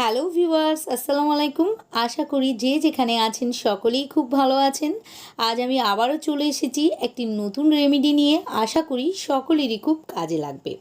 Hello viewers, আসসালামু আলাইকুম। আশা করি যে যেখানে আছেন সকলেই খুব ভালো আছেন। আজ আমি আবারও চলে এসেছি একটি নতুন রেমেডি নিয়ে। আশা করি সকলেরই খুব কাজে লাগবে।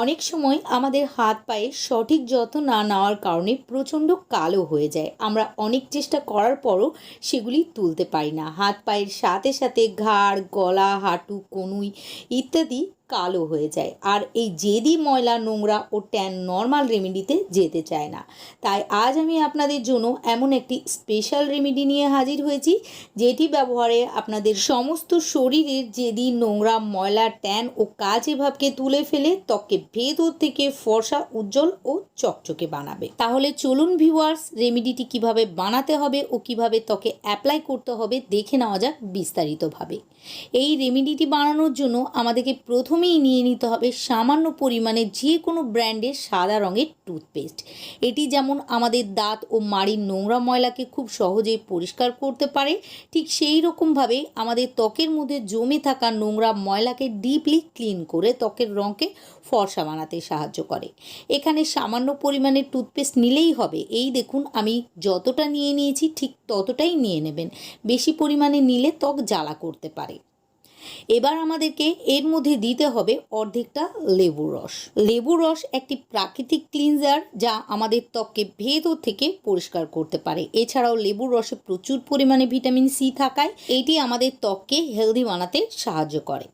অনেক সময় আমাদের হাত পায়ে সঠিক যত্ন না নেওয়ার কারণে প্রচণ্ড কালো হয়ে যায়। আমরা অনেক চেষ্টা করার পরও সেগুলি তুলতে পারি না। হাত পায়ের সাথে সাথে ঘাড়, গলা, হাঁটু, কনুই ইত্যাদি কালো হয়ে যায়। আর এই জেদি ময়লা নোংরা ও ট্যান নর্মাল রেমেডিতে যেতে চায় না। তাই আজ আমি আপনাদের জন্য এমন একটি স্পেশাল রেমেডি নিয়ে হাজির হয়েছি, যেটি ব্যবহারে আপনাদের সমস্ত শরীরের জেদি নোংরা ময়লা ট্যান ও কাজে ভাবকে তুলে ফেলে ত্বককে ভেতর থেকে ফর্সা, উজ্জ্বল ও চকচকে বানাবে। তাহলে চলুন ভিউয়ার্স রেমেডিটি কীভাবে বানাতে হবে ও কীভাবে ত্বকে অ্যাপ্লাই করতে হবে দেখে নেওয়া যাক বিস্তারিতভাবে। এই রেমেডিটি বানানোর জন্য আমাদেরকে প্রথমেই নিয়ে নিতে হবে সামান্য পরিমাণে যে কোনো ব্র্যান্ডের সাদা রঙের টুথপেস্ট। এটি যেমন আমাদের দাঁত ও মাড়ির নোংরা ময়লাকে খুব সহজেই পরিষ্কার করতে পারে, ঠিক সেই রকমভাবে আমাদের ত্বকের মধ্যে জমে থাকা নোংরা ময়লাকে ডিপলি ক্লিন করে ত্বকের রঙকে ফর্সা বানাতে সাহায্য করে। এখানে সামান্য পরিমাণে টুথপেস্ট নিলেই হবে। এই দেখুন, আমি যতটা নিয়ে নিয়েছি ঠিক ততটাই নিয়ে নেবেন। বেশি পরিমাণে নিলে ত্বক জ্বালা করতে পারে। এবার আমাদেরকে এর মধ্যে দিতে হবে অর্ধেকটা লেবুর রস। লেবুর রস একটি প্রাকৃতিক ক্লিনজার যা আমাদের ত্বককে ভেতর থেকে পরিষ্কার করতে পারে। এছাড়াও লেবুর রসে প্রচুর পরিমাণে ভিটামিন সি থাকায় এটি আমাদের ত্বককে হেলদি বানাতে সাহায্য করে।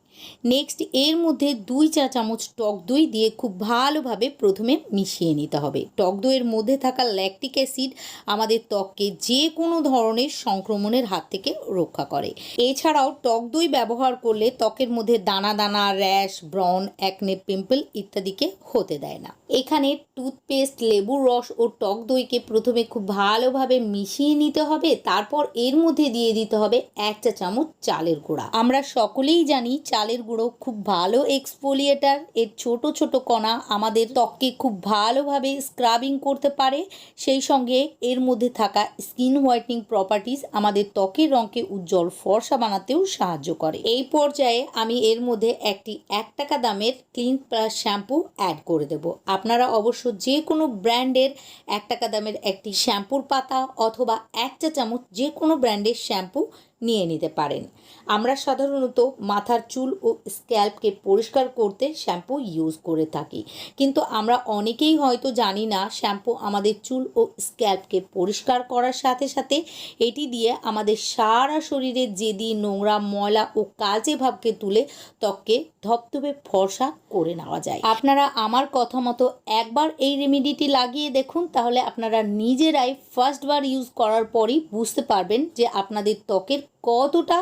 নেক্সট এর মধ্যে দুই চা চামচ টক দই দিয়ে খুব ভালোভাবে প্রথমে মিশিয়ে নিতে হবে। টক দইয়ের মধ্যে থাকা ল্যাকটিক অ্যাসিড আমাদের ত্বককে যে কোনো ধরনের সংক্রমণের হাত থেকে রক্ষা করে। এছাড়াও টক দই ব্যবহার করলে ত্বকের মধ্যে দানা দানা র্যাশ ব্রন অ্যাকনে পিম্পল ইত্যাদিকে হতে দেয় না। এখানে টুথপেস্ট লেবুর রস ও টক দইকে প্রথমে খুব ভালোভাবে মিশিয়ে নিতে হবে। তারপর এর মধ্যে দিয়ে দিতে হবে এক চা চামচ চালের গুঁড়া। আমরা সকলেই জানি চালের গুঁড়ো খুব ভালো এক্সফোলিয়েটার এর ছোট ছোট কণা আমাদের ত্বককে খুব ভালোভাবে স্ক্রাবিং করতে পারে। সেই সঙ্গে এর মধ্যে থাকা স্কিন হোয়াইটনিং প্রপার্টিস আমাদের ত্বকের রঙকে উজ্জ্বল ফর্সা বানাতেও সাহায্য করে। এই পর্যায়ে আমি এর মধ্যে একটি এক টাকা দামের ক্লিন প্লাস শ্যাম্পু অ্যাড করে দেব। আপনারা অবশ্য যে কোনো ব্র্যান্ডের এক টাকা দামের একটি শ্যাম্পুর পাতা অথবা এক চা চামচ যে কোনো ব্র্যান্ডের শ্যাম্পু নিয়ে নিতে পারেন। আমরা সাধারণত মাথার চুল ও স্ক্যাল্পকে পরিষ্কার করতে শ্যাম্পু ইউজ করে থাকি। কিন্তু আমরা অনেকেই হয়তো জানি না, শ্যাম্পু আমাদের চুল ও স্ক্যাল্পকে পরিষ্কার করার সাথে সাথে এটি দিয়ে আমাদের সারা শরীরে জেদি, নোংরা, ময়লা ও কাজে ভাবকে তুলে ত্বককে ধপধপে ফর্সা করে নেওয়া যায়। আপনারা আমার কথা মতো একবার এই রেমিডিটি লাগিয়ে দেখুন, তাহলে আপনারা নিজেরাই ফার্স্টবার ইউজ করার পরই বুঝতে পারবেন যে আপনাদের ত্বকের কতটা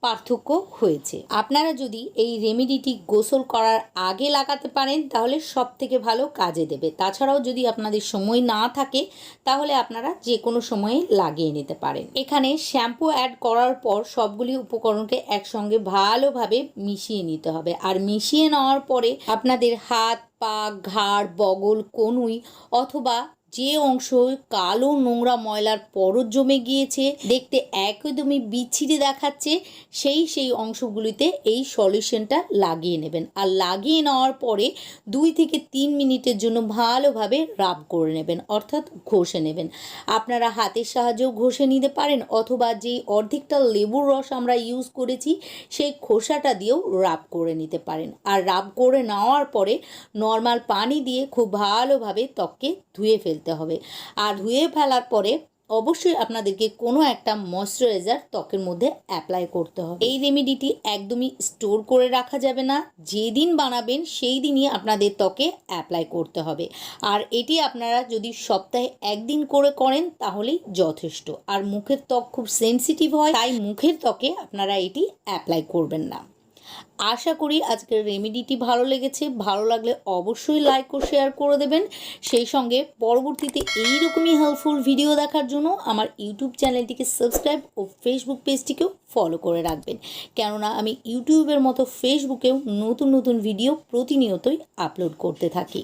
পার্থক্য হয়েছে? আপনারা যদি এই রেমেডিটি গোসল করার আগে লাগাতে পারেন, তাহলে সব থেকে ভালো কাজে দেবে। তাছাড়াও যদি আপনাদের সময় না থাকে, তাহলে আপনারা যে কোনো সময়ে লাগিয়ে নিতে পারেন। এখানে শ্যাম্পু অ্যাড করার পর সবগুলি উপকরণকে একসঙ্গে ভালোভাবে মিশিয়ে নিতে হবে। আর মিশিয়ে নেওয়ার পরে আপনাদের হাত, পা, ঘাড়, বগল, কনুই অথবা যে অংশ কালো নোংরা ময়লার পরত জমে গিয়েছে, দেখতে একদমই বিচ্ছিরি দেখাচ্ছে, সেই সেই অংশগুলিতে এই সলিউশনটা লাগিয়ে নেবেন। আর লাগিয়ে নেওয়ার পরে দুই থেকে তিন মিনিটের জন্য ভালোভাবে রাব করে নেবেন, অর্থাৎ ঘষে নেবেন। আপনারা হাতের সাহায্যেও ঘষে নিতে পারেন, অথবা যে অর্ধেকটা লেবুর রস আমরা ইউজ করেছি, সেই খোসাটা দিয়েও রাব করে নিতে পারেন। আর রাব করে নেওয়ার পরে নর্মাল পানি দিয়ে খুব ভালোভাবে ত্বককে ধুয়ে ফেলতে হবে। আর ধুয়ে ফেলার পরে অবশ্যই আপনাদেরকে কোনো একটা ময়শ্চারাইজার ত্বকের মধ্যে অ্যাপ্লাই করতে হবে। এই রেমেডিটি একদমই স্টোর করে রাখা যাবে না। যেদিন বানাবেন সেই দিনই আপনাদের ত্বকে অ্যাপ্লাই করতে হবে। আর এটি আপনারা যদি সপ্তাহে একদিন করে করেন তাহলেই যথেষ্ট। আর মুখের ত্বক খুব সেন্সিটিভ হয়, তাই মুখের ত্বকে আপনারা এটি অ্যাপ্লাই করবেন না। আশা করি আজকের রেমেডিটি ভালো লেগেছে। ভালো লাগলে অবশ্যই লাইক ও শেয়ার করে দেবেন। সেই সঙ্গে পরবর্তীতে এই রকমই হেল্পফুল ভিডিও দেখার জন্য আমার ইউটিউব চ্যানেলটিকে সাবস্ক্রাইব ও ফেসবুক পেজটিকেও ফলো করে রাখবেন। কেননা আমি ইউটিউবের মতো ফেসবুকেও নতুন নতুন ভিডিও প্রতিনিয়তই আপলোড করতে থাকি।